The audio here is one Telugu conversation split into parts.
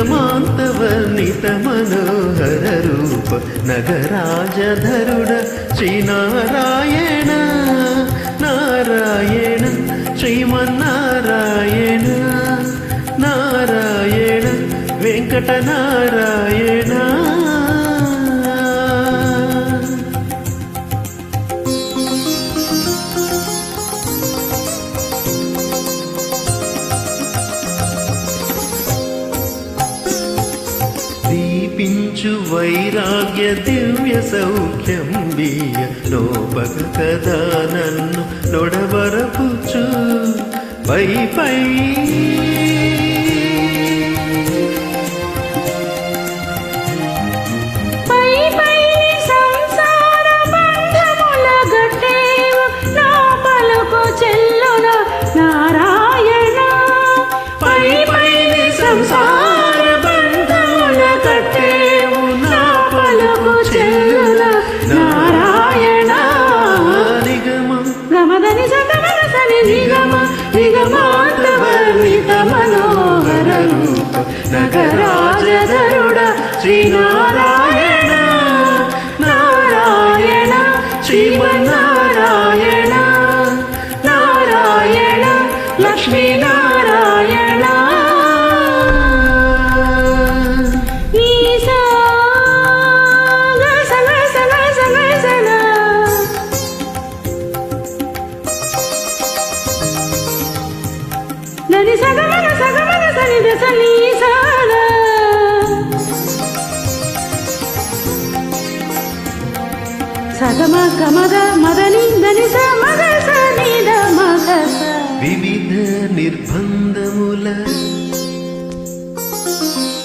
నిగమాంతవర్ణిత మనోహర రూప నగరాజధరుడ శ్రీనారాయణ నారాయణ శ్రీమన్నారాయణ నారాయణ వైరాగ్య దివ్య సౌఖ్యం బియ్య లోపక కదా నన్ను నొడవరపుచు. పై పై శ్రీనారాయణ నారాయణ శ్రీమన్నారాయణ నారాయణ లక్ష్మీనారాయణ. సగమన సగమన సని దశ నీసా సగమ గమద మదని దని స మద స నీద మద స వివిధ నిర్బంధముల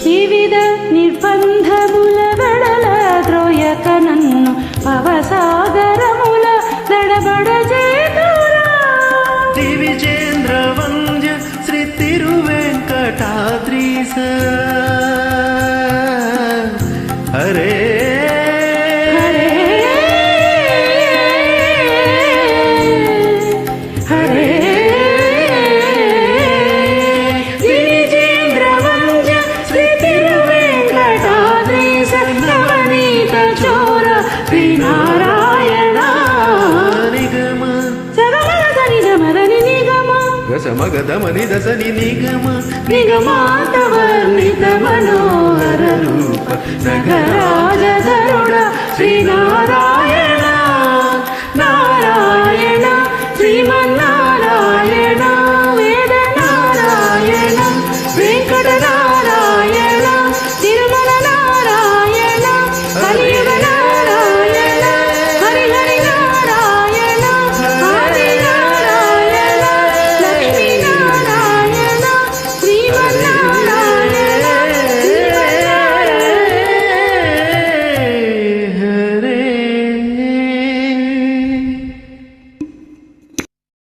వివిధ నిర్బంధముల వెడల ద్రోయక నన్ను పవసాగరముల దడబడ చేతురా దివిజేంద్ర వంద్య శ్రీ తిరువెంకటాద్రీశ హరే హరే శ్రీనారాయణ నిగమ. దశని నిగమాంతవర్ణిత మనోహర రూప. నగరాజధరుడ శ్రీనారాయణ.